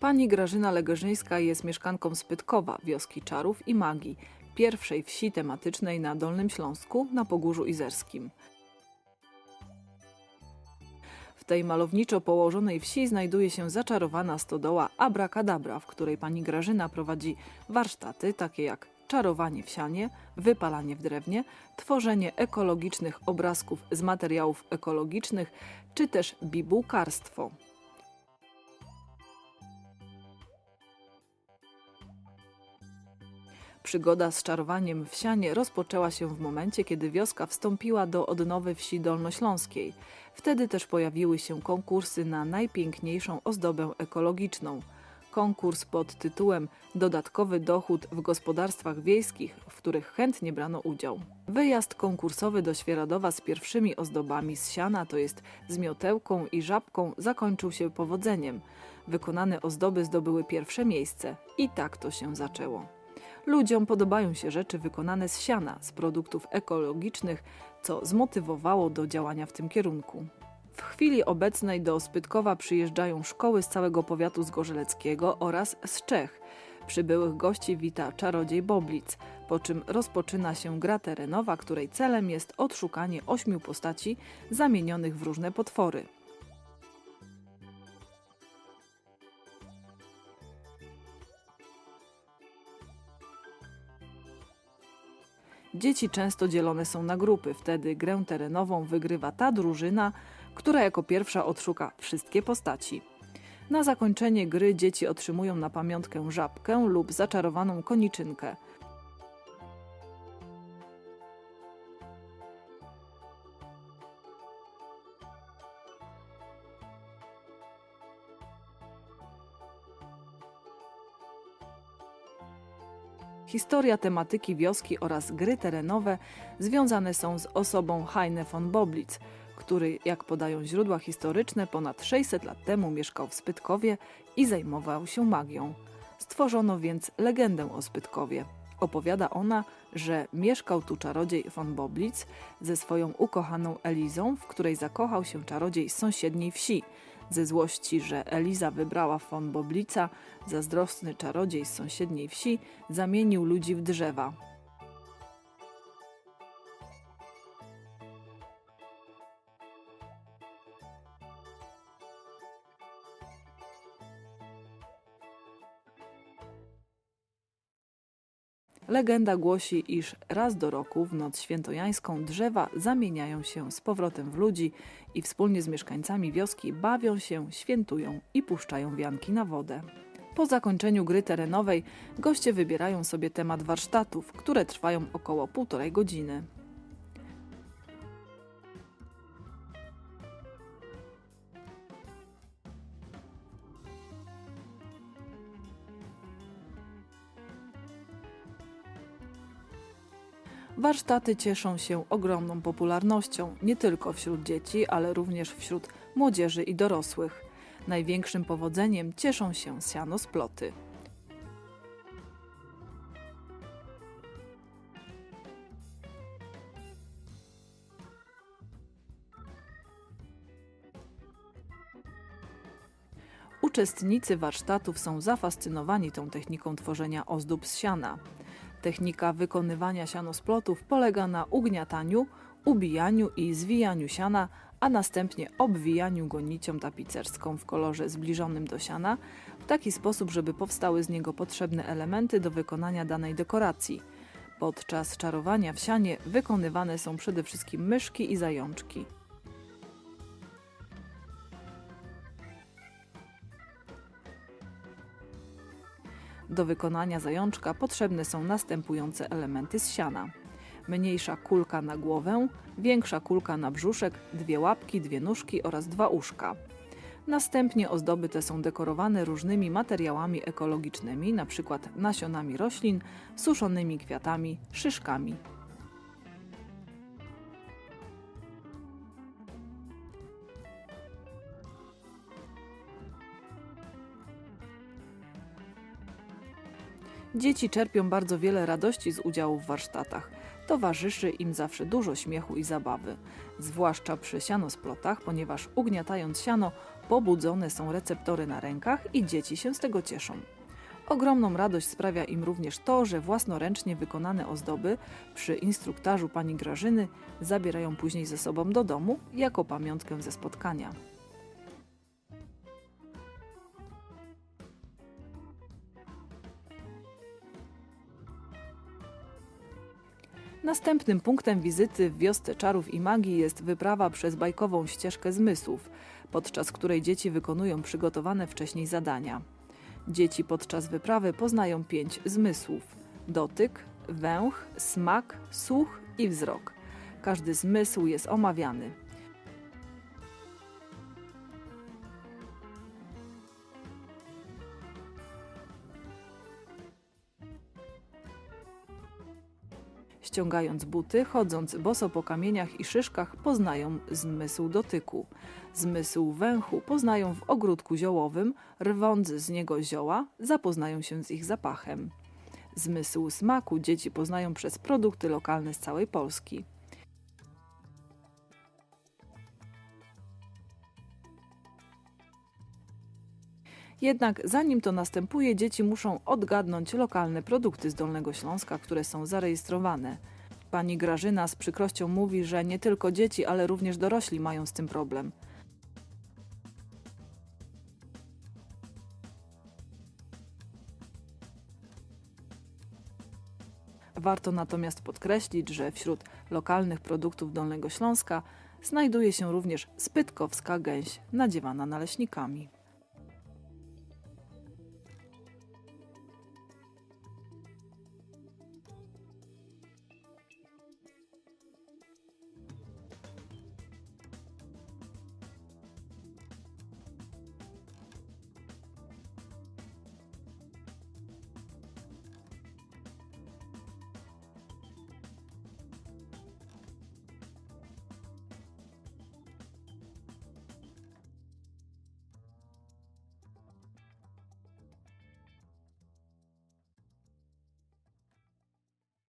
Pani Grażyna Legerzyńska jest mieszkanką Spytkowa, wioski czarów i magii, pierwszej wsi tematycznej na Dolnym Śląsku na Pogórzu Izerskim. W tej malowniczo położonej wsi znajduje się zaczarowana stodoła Abracadabra, w której pani Grażyna prowadzi warsztaty takie jak czarowanie w sianie, wypalanie w drewnie, tworzenie ekologicznych obrazków z materiałów ekologicznych, czy też bibułkarstwo. Przygoda z czarowaniem w sianie rozpoczęła się w momencie, kiedy wioska wstąpiła do odnowy wsi dolnośląskiej. Wtedy też pojawiły się konkursy na najpiękniejszą ozdobę ekologiczną. Konkurs pod tytułem Dodatkowy dochód w gospodarstwach wiejskich, w których chętnie brano udział. Wyjazd konkursowy do Świeradowa z pierwszymi ozdobami z siana, to jest z miotełką i żabką, zakończył się powodzeniem. Wykonane ozdoby zdobyły pierwsze miejsce i tak to się zaczęło. Ludziom podobają się rzeczy wykonane z siana, z produktów ekologicznych, co zmotywowało do działania w tym kierunku. W chwili obecnej do Spytkowa przyjeżdżają szkoły z całego powiatu zgorzeleckiego oraz z Czech. Przybyłych gości wita czarodziej Boblic, po czym rozpoczyna się gra terenowa, której celem jest odszukanie ośmiu postaci zamienionych w różne potwory. Dzieci często dzielone są na grupy, wtedy grę terenową wygrywa ta drużyna, która jako pierwsza odszuka wszystkie postaci. Na zakończenie gry dzieci otrzymują na pamiątkę żabkę lub zaczarowaną koniczynkę. Historia tematyki wioski oraz gry terenowe związane są z osobą Heine von Boblitz, który, jak podają źródła historyczne, ponad 600 lat temu mieszkał w Spytkowie i zajmował się magią. Stworzono więc legendę o Spytkowie. Opowiada ona, że mieszkał tu czarodziej von Boblitz ze swoją ukochaną Elizą, w której zakochał się czarodziej z sąsiedniej wsi. Ze złości, że Eliza wybrała von Boblica, zazdrosny czarodziej z sąsiedniej wsi zamienił ludzi w drzewa. Legenda głosi, iż raz do roku w noc świętojańską drzewa zamieniają się z powrotem w ludzi i wspólnie z mieszkańcami wioski bawią się, świętują i puszczają wianki na wodę. Po zakończeniu gry terenowej goście wybierają sobie temat warsztatów, które trwają około półtorej godziny. Warsztaty cieszą się ogromną popularnością nie tylko wśród dzieci, ale również wśród młodzieży i dorosłych. Największym powodzeniem cieszą się sianosploty. Uczestnicy warsztatów są zafascynowani tą techniką tworzenia ozdób z siana. Technika wykonywania sianosplotów polega na ugniataniu, ubijaniu i zwijaniu siana, a następnie obwijaniu go nicią tapicerską w kolorze zbliżonym do siana, w taki sposób, żeby powstały z niego potrzebne elementy do wykonania danej dekoracji. Podczas czarowania w sianie wykonywane są przede wszystkim myszki i zajączki. Do wykonania zajączka potrzebne są następujące elementy z siana. Mniejsza kulka na głowę, większa kulka na brzuszek, dwie łapki, dwie nóżki oraz dwa uszka. Następnie ozdoby te są dekorowane różnymi materiałami ekologicznymi, np. nasionami roślin, suszonymi kwiatami, szyszkami. Dzieci czerpią bardzo wiele radości z udziału w warsztatach. Towarzyszy im zawsze dużo śmiechu i zabawy, zwłaszcza przy sianosplotach, ponieważ ugniatając siano Pobudzone są receptory na rękach i dzieci się z tego cieszą. Ogromną radość sprawia im również to, że własnoręcznie wykonane ozdoby przy instruktażu pani Grażyny zabierają później ze sobą do domu jako pamiątkę ze spotkania. Następnym punktem wizyty w wiosce czarów i magii jest wyprawa przez bajkową ścieżkę zmysłów, podczas której dzieci wykonują przygotowane wcześniej zadania. Dzieci podczas wyprawy poznają pięć zmysłów: dotyk, węch, smak, słuch i wzrok. Każdy zmysł jest omawiany. Ściągając buty, chodząc boso po kamieniach i szyszkach, poznają zmysł dotyku. Zmysł węchu poznają w ogródku ziołowym, rwąc z niego zioła, zapoznają się z ich zapachem. Zmysł smaku dzieci poznają przez produkty lokalne z całej Polski. Jednak zanim to następuje, dzieci muszą odgadnąć lokalne produkty z Dolnego Śląska, które są zarejestrowane. Pani Grażyna z przykrością mówi, że nie tylko dzieci, ale również dorośli mają z tym problem. Warto natomiast podkreślić, że wśród lokalnych produktów Dolnego Śląska znajduje się również spytkowska gęś nadziewana naleśnikami.